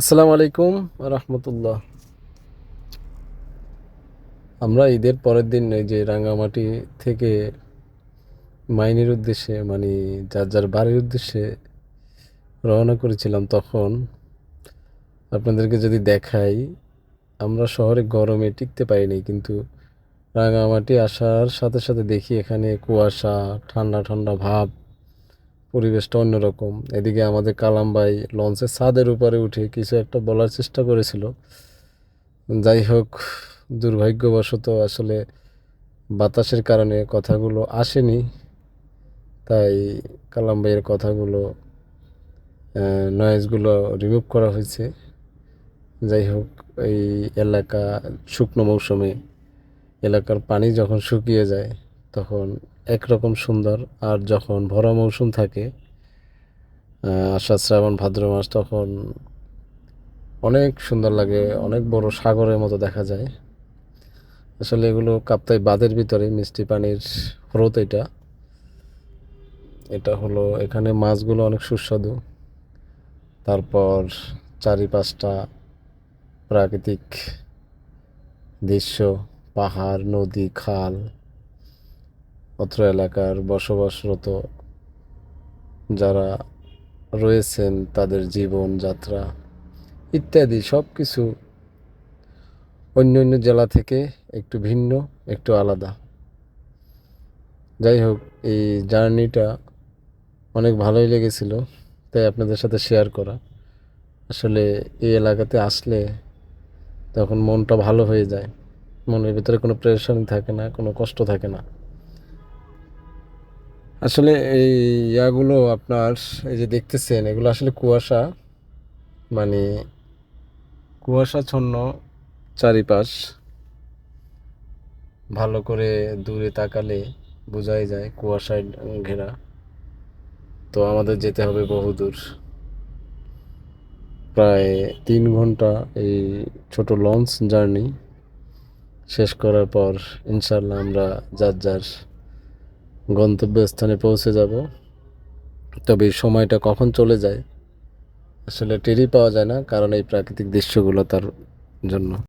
আসসালামু আলাইকুম রহমতুল্লাহ। আমরা ঈদের পরের দিন এই যে রাঙামাটি থেকে মাইনের উদ্দেশ্যে মানে যার যার বাড়ির উদ্দেশ্যে রওনা করেছিলাম তখন, আপনাদেরকে যদি দেখাই, আমরা শহরে গরমে টিকতে পারিনি, কিন্তু রাঙামাটি আসার সাথে সাথে দেখি এখানে কুয়াশা, ঠান্ডা ঠান্ডা ভাব। পরিবেশটা অন্যরকম। এদিকে আমাদের কালাম ভাই লঞ্চের ছাদের উপরে উঠে কিছু একটা বলার চেষ্টা করেছিল। যাই হোক, দুর্ভাগ্যবশত আসলে বাতাসের কারণে কথাগুলো আসেনি। তাই কালাম ভাইয়ের কথাগুলো নয়েজগুলো রিমুভ করা হয়েছে। যাই হোক, এই এলাকা শুকনো মৌসুমে এলাকার পানি যখন শুকিয়ে যায়, তখন একরকম সুন্দর। আর যখন ভরা মৌসুম থাকে আষাঢ় শ্রাবণ, ভাদ্র মাস, তখন অনেক সুন্দর লাগে, অনেক বড় সাগরের মতো দেখা যায়। আসলে এগুলো কাপ্তাই বাঁধের ভিতরে, মিষ্টি পানির স্রোত এটা। এটা হলো এখানে মাছগুলো অনেক সুস্বাদু। তারপর চারিপাশটা প্রাকৃতিক দৃশ্য, পাহাড়, নদী, খাল অত্র এলাকার বসবাসরত যারা রয়েছেন, তাদের জীবনযাত্রা ইত্যাদি সব কিছু অন্য অন্য জেলা থেকে একটু ভিন্ন, একটু আলাদা। যাই হোক, এই জার্নিটা অনেক ভালোই লেগেছিল, তাই আপনাদের সাথে শেয়ার করা। আসলে এই এলাকাতে আসলে তখন মনটা ভালো হয়ে যায়। মনের ভিতরে কোনো প্রেশার থাকে না, কোনো কষ্ট থাকে না। আসলে এই ইয়াগুলো আপনার, এই যে দেখতেছেন, এগুলো আসলে কুয়াশা মানে কুয়াশাচ্ছন্ন চারিপাশ ভালো করে দূরে তাকালে বোঝাই যায় কুয়াশায় ঘেরা। তো আমাদের যেতে হবে বহুদূর। প্রায় তিন ঘণ্টা এই ছোট লঞ্চ জার্নি শেষ করার পর ইনশাল্লাহ আমরা যার যার গন্তব্যস্থানে পৌঁছে যাব। তবে সময়টা কখন চলে যায় আসলে টেরই পাওয়া যায় না, কারণ এই প্রাকৃতিক দৃশ্যগুলো তার জন্য।